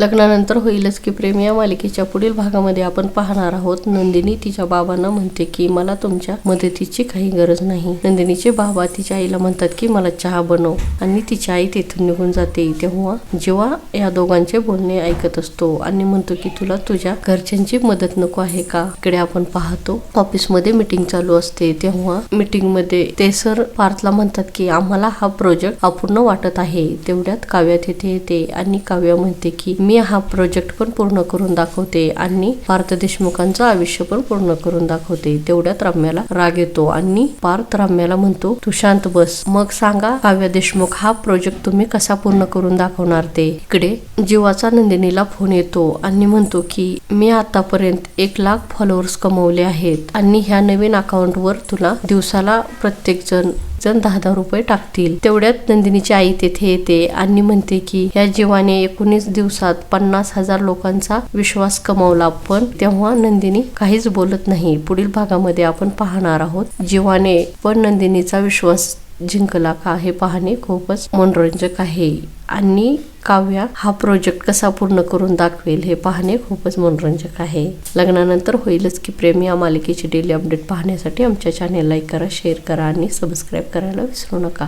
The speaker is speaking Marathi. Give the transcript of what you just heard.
लग्नानंतर होईलच की प्रेम. या मालिकेच्या पुढील भागामध्ये आपण पाहणार आहोत. नंदिनी तिच्या बाबांना म्हणते की मला तुमच्या मदतीची काही गरज नाही. नंदिनीचे बाबा तिच्या आईला म्हणतात की मला चहा बनव. आणि तिची आई तिथून निघून जाते. तेव्हा जेव्हा या दोघांचे बोलणे ऐकत असतो आणि म्हणतो की तुला तुझ्या घरच्यांची मदत नको आहे का? इकडे आपण पाहतो. ऑफिसमध्ये मीटिंग चालू असते. तेव्हा मीटिंगमध्ये ते सर पार्थला म्हणतात की आम्हाला हा प्रोजेक्ट अपूर्ण वाटत आहे. तेवढ्यात काव्या तिथे येते आणि काव्या म्हणते की मी हा प्रोजेक्ट पण पूर्ण करून दाखवते आणि पार्थ देशमुखांचं आयुष्य पण पूर्ण करून दाखवते. तेवढ्यात रम्याला राग येतो आणि पार्थ रम्याला म्हणतो तू शांत बस. मग सांगा काव्य देशमुख हा प्रोजेक्ट तुम्ही कसा पूर्ण करून दाखवणार ते? इकडे जीवाचा नंदिनीला फोन येतो आणि म्हणतो की मी आतापर्यंत एक लाख फॉलोअर्स कमवले आहेत आणि ह्या नवीन अकाउंटवर तुला दिवसाला प्रत्येक जण जण दहा दहा रुपये टाकतील. तेवढ्यात नंदिनीची आई तेथे येते आणि म्हणते की या जीवाने एकोणीस दिवसात पन्नास हजार लोकांचा विश्वास कमावला. पण तेव्हा नंदिनी काहीच बोलत नाही. पुढील भागामध्ये आपण पाहणार आहोत जीवाने पण नंदिनीचा विश्वास जिंकला का हे पाहणे खूपच मनोरंजक आहे. आणि काव्या हा प्रोजेक्ट कसा पूर्ण करून दाखवेल हे पाहणे खूपच मनोरंजक आहे. लग्नानंतर होईलच की प्रेम या मालिकेची डेली अपडेट पाहण्यासाठी आमच्या चॅनेल लाईक करा शेअर करा आणि सबस्क्राईब करायला विसरू नका.